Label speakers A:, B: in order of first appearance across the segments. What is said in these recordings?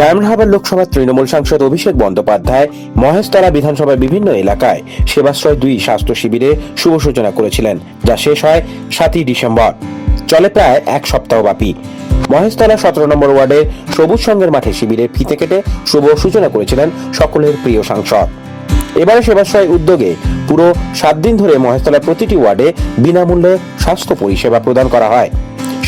A: Diamond লোকসভার তৃণমূল সাংসদ অভিষেক বন্দ্যোপাধ্যায় মহেশতলা বিধানসভার বিভিন্ন এলাকায় সেবাশ্রয় দুই স্বাস্থ্য শিবিরে শুভ সূচনা করেছিলেন, যা শেষ হয় সাতই ডিসেম্বর। চলে প্রায় এক সপ্তাহ ব্যাপী মহেশতলা সতেরো নম্বর ওয়ার্ডের সবুজ সঙ্গের মাঠে শিবিরে ফিতে কেটে শুভ সূচনা করেছিলেন সকলের প্রিয় সাংসদ। এবারে সেবাশ্রয় উদ্যোগে পুরো সাত দিন ধরে মহেশতলার প্রতিটি ওয়ার্ডে বিনামূল্যে স্বাস্থ্য পরিষেবা প্রদান করা হয়।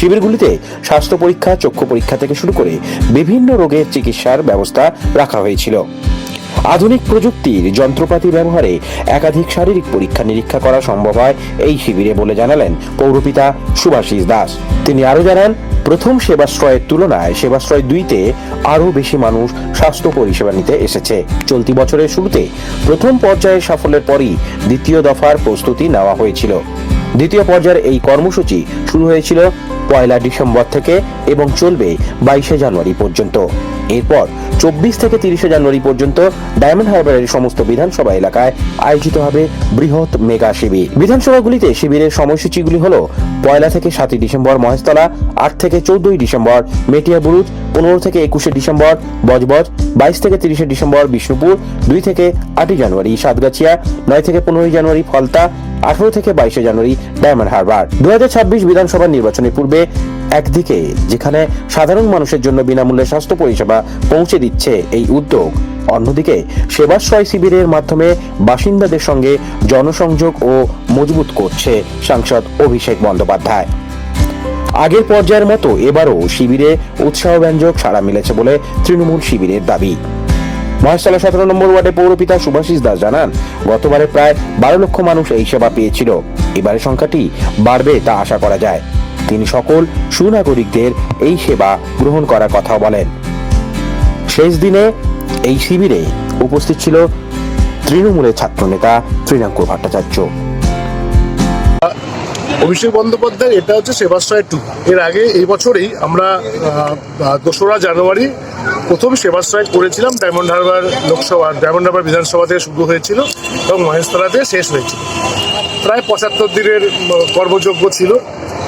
A: শিবিরগুলিতে স্বাস্থ্য পরীক্ষা, চক্ষু পরীক্ষা থেকে শুরু করে বিভিন্ন রোগের চিকিৎসার ব্যবস্থা রাখা হয়েছিল। আধুনিক প্রযুক্তির যন্ত্রপাতি ব্যবহারে একাধিক শারীরিক পরীক্ষা নিরীক্ষা করা সম্ভব হয় এই শিবিরে বলে জানালেন পৌরপিতা সুভাষিস দাস। তিনি আরও জানান, প্রথম সেবাশ্রয়ের তুলনায় সেবাশ্রয় দুইতে আরও বেশি মানুষ স্বাস্থ্য পরিষেবা নিতে এসেছে। চলতি বছরের শুরুতে প্রথম পর্যায়ের সাফল্যের পরই দ্বিতীয় দফার প্রস্তুতি নেওয়া হয়েছিল। দ্বিতীয় পর্যায়ের এই কর্মসূচি শুরু হয়েছিল পয়লা ডিসেম্বর থেকে এবং চলবে বাইশে জানুয়ারি পর্যন্ত। এরপর চব্বিশ থেকে তিরিশে জানুয়ারি পর্যন্ত ডায়মন্ড হারবারের সমস্ত বিধানসভা এলাকায় আয়োজিত হবে বৃহৎ মেগা শিবির। বিধানসভাগুলিতে শিবিরের সময়সূচিগুলি হল পয়লা থেকে সাতই ডিসেম্বর মহেশতলা, আট থেকে চৌদ্দই ডিসেম্বর মেটিয়া বুরুজ, পনেরো থেকে একুশে ডিসেম্বর বজবজ, বাইশ থেকে তিরিশে ডিসেম্বর বিষ্ণুপুর, দুই থেকে আটই জানুয়ারি সাতগাছিয়া, নয় থেকে পনেরোই জানুয়ারি ফলতা আঠারো থেকে বাইশে জানুয়ারি ডায়মন্ড হারবার। দুই হাজার ছাব্বিশ বিধানসভা নির্বাচনের পূর্বে একদিকে, যেখানে সাধারণ মানুষের জন্য বিনামূল্যে স্বাস্থ্য পরিষেবা পৌঁছে দিচ্ছে এই উদ্যোগ। অন্যদিকে, সেবাশ্রয় শিবিরের মাধ্যমে বাসিন্দাদের সঙ্গে জনসংযোগ ও মজবুত করছে সাংসদ অভিষেক বন্দ্যোপাধ্যায়। আগের পর্যায়ের মতো এবারও শিবিরে উৎসাহব্যঞ্জক সাড়া মিলেছে বলে তৃণমূল শিবিরের দাবি। মহেশতলা সতেরো নম্বর ওয়ার্ডে পৌরপিতা সুভাষিস দাস জানান, গতবারে প্রায় বারো লক্ষ মানুষ এই সেবা পেয়েছিল। এবারে সংখ্যাটি বাড়বে তা আশা করা যায়। তিনি সকল সুনাগরিকদের এই সেবা গ্রহণ করার কথা বলেন। শেষ দিনে এই শিবিরে উপস্থিত ছিল তৃণমূলের ছাত্রনেতা তৃণাঙ্কুর ভট্টাচার্য।
B: অভিষেক বন্দ্যোপাধ্যায় এটা হচ্ছে সেবাশ্রয় টু। এর আগে এই বছরেই আমরা দোসরা জানুয়ারি প্রথম সেবাশ্রয় করেছিলাম Diamond Harbour Lok Sabha, Diamond Harbour Bidhan Sabha থেকে শুরু হয়েছিল এবং মহেশতলাতে শেষ হয়েছিল। প্রায় পঁচাত্তর দিনের কর্মযোগ্য ছিল।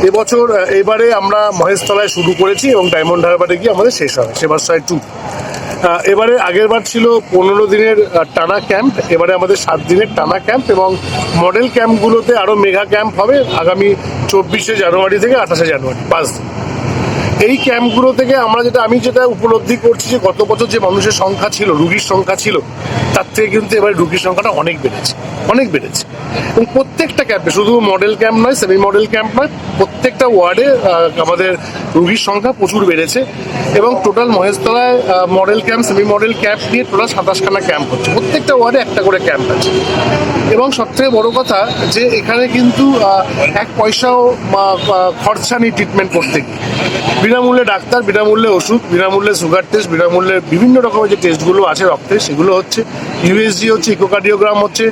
B: এবছর এবারে আমরা মহেশতলায় শুরু করেছি এবং ডায়মন্ড হারবারে গিয়ে আমাদের শেষ হবে, সেবাশ্রয় টু। এবারে আগের বার ছিল পনেরো দিনের টানা ক্যাম্প, এবারে আমাদের সাত দিনের টানা ক্যাম্প এবং মডেল ক্যাম্পগুলোতে আরও মেগা ক্যাম্প হবে আগামী চব্বিশে জানুয়ারি থেকে আঠাশে জানুয়ারি, পাঁচ দিন। এই ক্যাম্পগুলো থেকে আমরা যেটা, আমি যেটা উপলব্ধি করছি যে গত বছর যে মানুষের সংখ্যা ছিল, রুগীর সংখ্যা ছিল, তার থেকে কিন্তু এবার রুগীর সংখ্যাটা অনেক বেড়েছে অনেক বেড়েছে। এবং প্রত্যেকটা ক্যাম্পে, শুধু মডেল ক্যাম্প নয় সেমি মডেল ক্যাম্প নয়, প্রত্যেকটা ওয়ার্ডে আমাদের রুগীর সংখ্যা প্রচুর বেড়েছে এবং total মহেশতলায় model camp semi model camp নিয়ে টোটাল সাতাশখানা ক্যাম্প হচ্ছে। প্রত্যেকটা ওয়ার্ডে একটা করে ক্যাম্প আছে। এবং সবথেকে বড় কথা যে এখানে কিন্তু এক পয়সাও খরচা নেই ট্রিটমেন্ট করতে গিয়ে। বিনামূল্যে ডাক্তার, বিনামূল্যে ওষুধ, বিনামূল্যে সুগার টেস্ট বিনামূল্যে বিভিন্ন রকমের যে টেস্টগুলো আছে রক্তের সেগুলো হচ্ছে ইউএসজি হচ্ছে ইকোকার্ডিওগ্রাম হচ্ছে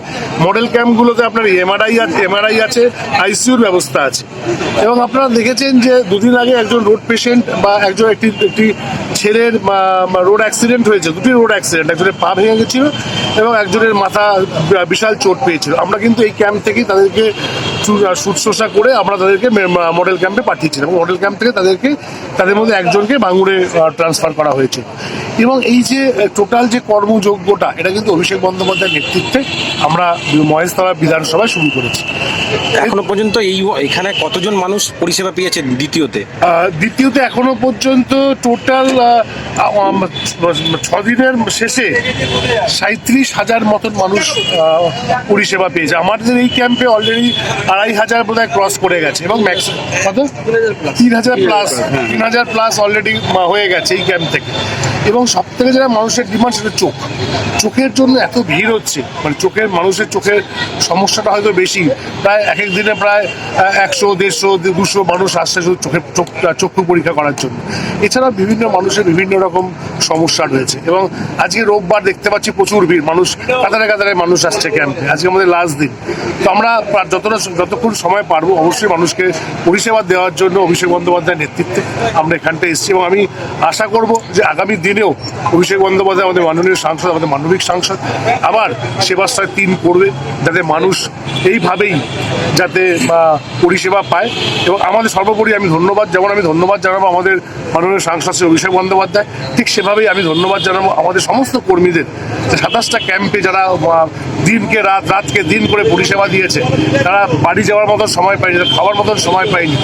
B: মডেল ক্যাম্পগুলোতে আপনার এমআরআই আছে এমআরআই আছে আইসিউর ব্যবস্থা আছে। এবং আপনারা দেখেছেন যে দুদিন আগে একজন রোড পেশেন্ট বা একজন একটি একটি ছেলের রোড অ্যাক্সিডেন্ট হয়েছে। দুটি রোড অ্যাক্সিডেন্ট একজনের পা ভেঙে গেছিল এবং একজনের মাথা বিশাল চোট পেয়েছিল। আমরা কিন্তু এই ক্যাম্প থেকেই তাদেরকে শুশ্রূষা করে আমরা তাদেরকে মডেল ক্যাম্পে পাঠিয়েছিলাম। এবং মডেল ক্যাম্প থেকে তাদেরকে তাদের মধ্যে একজনকে বাঙুরে ট্রান্সফার করা হয়েছে। এবং এই যে টোটাল যে কর্মযোগ্যটা এটা কিন্তু অভিষেক বন্দ্যোপাধ্যায়ের নেতৃত্বে আমরা মহেশতলা বিধানসভায় শুরু করেছি।
C: এখনও পর্যন্ত এই এখানে কতজন মানুষ পরিষেবা পেয়েছে দ্বিতীয়তে?
B: দ্বিতীয়ত এখনও পর্যন্ত টোটাল ছ দিনের শেষে সাঁত্রিশ হাজার মতন মানুষ পরিষেবা পেয়েছে। আমাদের এই ক্যাম্পে অলরেডি আড়াই হাজার বোধ ক্রস করে গেছে এবং ম্যাক্স কত? তিন হাজার প্লাস তিন হাজার প্লাস অলরেডি হয়ে গেছে এই ক্যাম্প থেকে। এবং সব থেকে যেটা মানুষের ডিমান্ড সেটা চোখ। চোখের জন্য এত ভিড় হচ্ছে মানে চোখের মানুষের চোখের সমস্যাটা হয়তো বেশি। প্রায় এক এক দিনে প্রায় একশো দেড়শো দুশো মানুষ আসছে শুধু চোখের চোখ চক্ষু পরীক্ষা করার জন্য। এছাড়া বিভিন্ন মানুষের বিভিন্ন রকম সমস্যা রয়েছে। এবং আজকে রোববার দেখতে পাচ্ছি প্রচুর ভিড়, মানুষ কাতারে কাতারে মানুষ আসছে ক্যাম্পে। আজকে আমাদের লাস্ট দিন। তো আমরা যতটা যতক্ষণ সময় পারব, অবশ্যই মানুষকে পরিষেবা দেওয়ার জন্য অভিষেক বন্দ্যোপাধ্যায়ের নেতৃত্বে আমরা এখানটা এসেছি। এবং আমি আশা করব যে আগামী দিনেও অভিষেক বন্দ্যোপাধ্যায় আমাদের মাননীয় সাংসদ, আমাদের মানবিক সাংসদ, আবার সেবাশ্রয় তিন করবে, যাতে মানুষ এইভাবেই যাতে বা পরিষেবা পায়। এবং আমাদের সর্বোপরি আমি ধন্যবাদ যেমন আমি ধন্যবাদ জানাব আমাদের মাননীয় সাংসদ শ্রী অভিষেক বন্দ্যোপাধ্যায় ঠিক সেভাবেই আমি ধন্যবাদ জানাব। আমাদের সমস্ত কর্মীদের সাতাশটা ক্যাম্পে যারা দিনকে রাত, রাতকে দিন করে পরিষেবা দিয়েছে। তারা বাড়ি যাওয়ার মতন সময় পায়নি খাওয়ার মতন সময় পায়নি।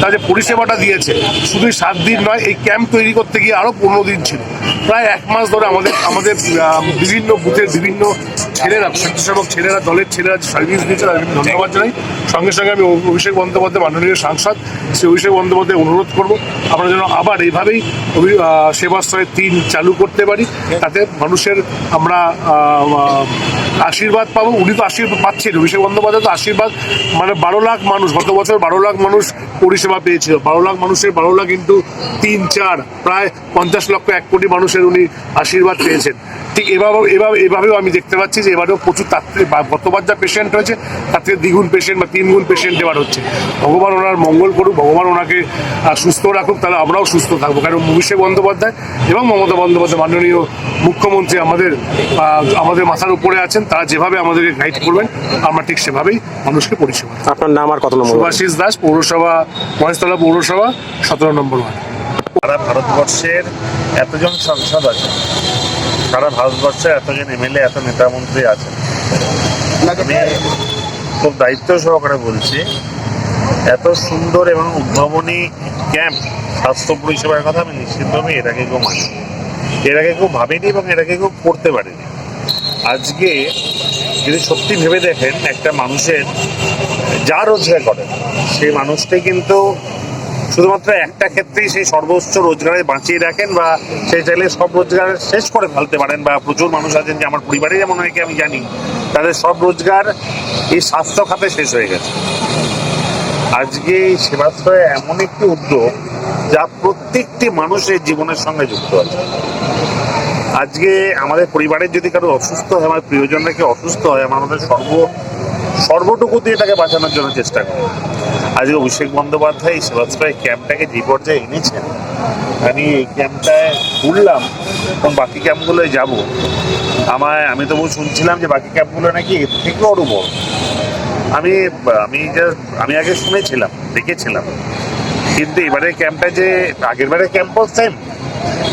B: তারা যে পরিষেবাটা দিয়েছে শুধুই সাত দিন নয়, এই ক্যাম্প তৈরি করতে গিয়ে আরও পনেরো দিন ছিল। প্রায় এক মাস ধরে আমাদের আমাদের বিভিন্ন বুথের বিভিন্ন ছেলেরা, স্বেচ্ছাসেবক ছেলেরা, দলের ছেলেরা সার্ভিস দিয়েছে, তাদেরকে আমি ধন্যবাদ জানাই। সঙ্গে সঙ্গে আমি অভিষেক বন্দ্যোপাধ্যায়, মাননীয় সাংসদ শ্রী অভিষেক বন্দ্যোপাধ্যায় অনুরোধ করব, আমরা যেন আবার এইভাবেই সেবাশ্রয় তিন চালু করতে পারি। তাতে মানুষের আমরা আশীর্বাদ পাবো, উনি তো আশীর্বাদ পাচ্ছেন অভিষেক বন্দ্যোপাধ্যায় তো আশীর্বাদ মানে বারো লাখ মানুষ, গত বছর বারো লাখ মানুষ পরিষেবা পেয়েছিল। বারো লাখ মানুষের, বারো লাখ কিন্তু তিন, চার, প্রায় পঞ্চাশ লক্ষ এক কোটি মানুষের উনি আশীর্বাদ পেয়েছেন। ঠিক এভাবে এভাবে এভাবেও আমি দেখতে পাচ্ছি যে এবারেও প্রচুর তার গতবার যা পেশেন্ট হয়েছে তার থেকে দ্বিগুণ পেশেন্ট বা তিনগুণ পেশেন্ট এবার হচ্ছে। ভগবান ওনার মঙ্গল করুক ভগবান ওনাকে সুস্থ রাখুক তাহলে আমরাও সুস্থ থাকব। কারণ অভিষেক বন্দ্যোপাধ্যায় এবং মমতা বন্দ্যোপাধ্যায় মাননীয় মুখ্যমন্ত্রী আমাদের আমাদের মাথার উপরে আছেন তারা যেভাবে আমাদেরকে গাইড করবেন আমরা ঠিক সেভাবেই মানুষকে পরিষেবা।
C: আপনার নাম আর কত নম্বর?
B: সুভাষিস দাস পৌরসভা মহেশতলা পৌরসভা সতেরো নম্বর ওয়ার্ড।
D: সারা ভারতবর্ষের এতজন সাংসদ আছে সারা ভারতবর্ষে এতজন এমএলএ এত নেতা মন্ত্রী আছে আমি খুব দায়িত্ব সহকারে বলছি এত সুন্দর এবং উদ্ভাবনী ক্যাম্প স্বাস্থ্য পরিষেবার কথা আমি নিশ্চিতভাবে এর আগে কেউ মানি এর আগে কেউ ভাবেনি এবং এর আগে কেউ করতে পারেনি। আজকে যদি সত্যি ভেবে দেখেন একটা মানুষের যা রোজগার করে সেই মানুষটাই কিন্তু শুধুমাত্র একটা ক্ষেত্রেই সেই সর্বোচ্চ রোজগারে বাঁচিয়ে রাখেন বা সেই চাইলে সব রোজগার শেষ করে ফেলতে পারেন বা প্রচুর মানুষ আছেন যে আমার পরিবারে যেমন অনেকে আমি জানি। তাদের সব রোজগার এই স্বাস্থ্য খাতে শেষ হয়ে গেছে। আজকে এই সেবাশ্রয় এমন একটি উদ্যোগ যা প্রত্যেকটি মানুষের জীবনের সঙ্গে যুক্ত আছে। আজকে আমাদের পরিবারের যদি কারও অসুস্থ হয় আমার প্রিয়জনরা কেউ অসুস্থ হয়, আমরা আমাদের সর্ব, সর্বটুকু দিয়ে তাকে বাঁচানোর জন্য চেষ্টা করি আজকে অভিষেক বন্দ্যোপাধ্যায় এই ক্যাম্পটাকে যে পর্যায়ে এনেছেন, আমি এই ক্যাম্পটায় ঘুরলাম এবং বাকি ক্যাম্পগুলোয় যাব। আমায়, আমি তবু শুনছিলাম যে বাকি ক্যাম্পগুলো নাকি এর থেকেও আরও বড়। আমি আমি just, আমি আগে শুনেছিলাম, দেখেছিলাম। কিন্তু এবারে ক্যাম্পটা যে, আগের বারে ক্যাম্পও সেম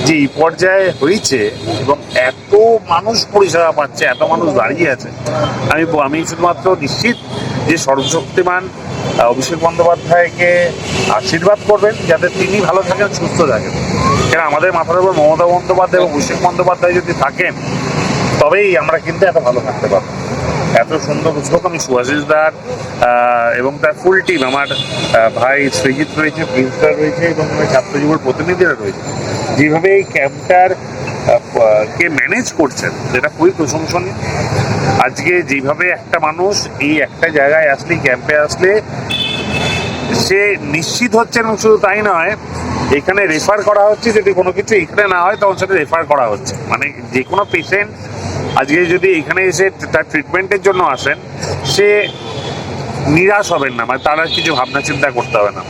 D: যে এই পর্যায়ে হয়েছে এবং এত মানুষ পরিষেবা পাচ্ছে, এত মানুষ দাঁড়িয়ে আছে, আমি আমি শুধুমাত্র নিশ্চিত যে সর্বশক্তিমান অভিষেক বন্দ্যোপাধ্যায়কে আশীর্বাদ করবেন যাতে তিনি ভালো থাকেন, সুস্থ থাকেন। কেন আমাদের মাথার উপর মমতা বন্দ্যোপাধ্যায় এবং অভিষেক বন্দ্যোপাধ্যায় যদি থাকেন, তবেই আমরা কিন্তু এত ভালো থাকতে পারব। এত সুন্দর উদ্যোগ আমি সুভাষিস দার এবং তার ফুল টিম, আমার ভাই সৃজিৎ রয়েছে, প্রিন্সিপাল রয়েছে এবং আমার ছাত্রজীবীর প্রতিনিধিরা রয়েছে। যেভাবে এই ক্যাম্পটার কে ম্যানেজ করছেন যেটা খুবই প্রশংসনীয়। আজকে যেভাবে একটা মানুষ এই একটা জায়গায় আসলে ক্যাম্পে আসলে সে নিশ্চিত হচ্ছে এবং শুধু তাই নয়, এখানে রেফার করা হচ্ছে যদি কোনো কিছু এখানে না হয় তখন সেটা রেফার করা হচ্ছে। মানে যে কোনো পেশেন্ট আজকে যদি এখানে এসে তার ট্রিটমেন্টের জন্য আসেন, সে নিরাশ হবেন না মানে তার আর কিছু ভাবনা চিন্তা করতে হবে না।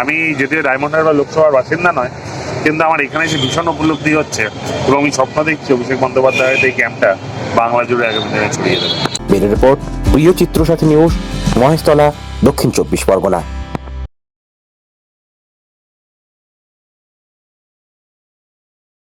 D: আমি যদিও ডায়মন্ড হারবার লোকসভার বাসিন্দা নয়, কিন্তু আমার এখানে এসে ভীষণ উপলব্ধি হচ্ছে এবং আমি স্বপ্ন দেখছি অভিষেক বন্দ্যোপাধ্যায়ের এই ক্যাম্পটা বাংলা জুড়ে আগামী দিনে ছড়িয়ে দেবে।
A: রিপোর্ট প্রিয় চিত্র সাথী নিউজ মহেশতলা, দক্ষিণ চব্বিশ পরগনা।